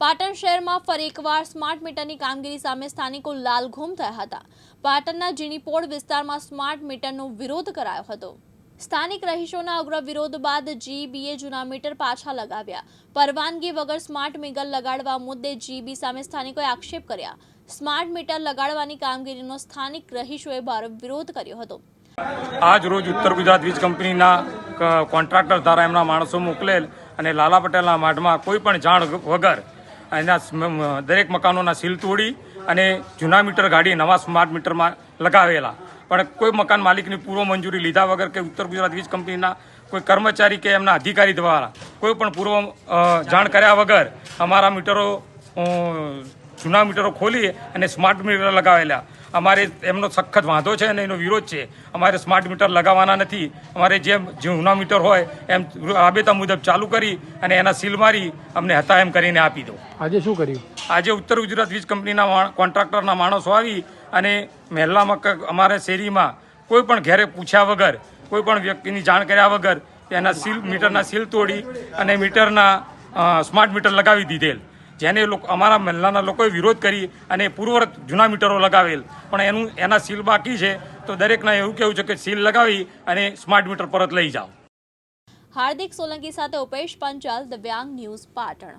પાટણ શહેરમાં ફરી એકવાર સ્માર્ટ મીટરની કામગીરી સામે સ્થાનિકો લાલઘૂમ થયા હતા. પાટણના જીણીપોળ વિસ્તારમાં સ્માર્ટ મીટરનો વિરોધ કરાયો હતો. સ્થાનિક રહીશોના ઉગ્ર વિરોધ બાદ જીબીએ જૂના મીટર પાછા લગાવ્યા. પરવાનગી વગર સ્માર્ટ મીટર લગાડવા મુદ્દે જીબી સામે સ્થાનિકોએ આક્ષેપ કર્યા. સ્માર્ટ મીટર લગાડવાની કામગીરીનો સ્થાનિક રહીશોએ ભારે વિરોધ કર્યો હતો. આજ રોજ ઉત્તર ગુજરાત વીજ કંપનીના કોન્ટ્રાક્ટર દ્વારા એમના માણસો મોકલેલ અને લાલા પટેલના માઢમાં કોઈ પણ જાણ વગર એના દરેક મકાનોના સીલ તોડી અને જૂના મીટર ગાડી, નવા સ્માર્ટ મીટરમાં લગાવેલા. પણ કોઈ મકાન માલિકની પૂર્વ મંજૂરી લીધા વગર કે ઉત્તર ગુજરાત વીજ કંપનીના કોઈ કર્મચારી કે એમના અધિકારી દ્વારા કોઈ પણ પૂર્વ જાણ કર્યા વગર અમારા મીટરો જૂના મીટરો ખોલી અને સ્માર્ટ મીટર લગાવેલા. અમારે એમનો સખત વાંધો છે અને એનો વિરોધ છે. અમારે સ્માર્ટ મીટર લગાવવાના નથી. અમારે જેમ જૂના મીટર હોય એમ રાબેતા મુજબ ચાલુ કરી અને એના સીલ મારી અમને હતા એમ કરીને આપી દો. આજે શું કર્યું? આજે ઉત્તર ગુજરાત વીજ કંપનીના કોન્ટ્રાક્ટરના માણસો આવી અને મહેલામાં ક- અમારા શેરીમાં કોઈ પણ ઘેરે પૂછ્યા વગર કોઈ પણ વ્યક્તિની જાણ કર્યા વગર એના સીલ મીટરના સીલ તોડી અને મીટરના સ્માર્ટ મીટર લગાવી દીધેલ. જેને લોકો અમારા મહેલાના લોકોએ વિરોધ કરી અને પૂર્વક જૂના મીટરો લગાવેલ. પણ એનું એના સીલ બાકી છે. તો દરેકના એવું કેવું છે કે સીલ લગાવી અને સ્માર્ટ મીટર પરત લઈ જાઓ. હાર્દિક સોલંકી સાથે ઉપેશ પંચાલ, દિવ્યાંગ ન્યૂઝ પાટણ.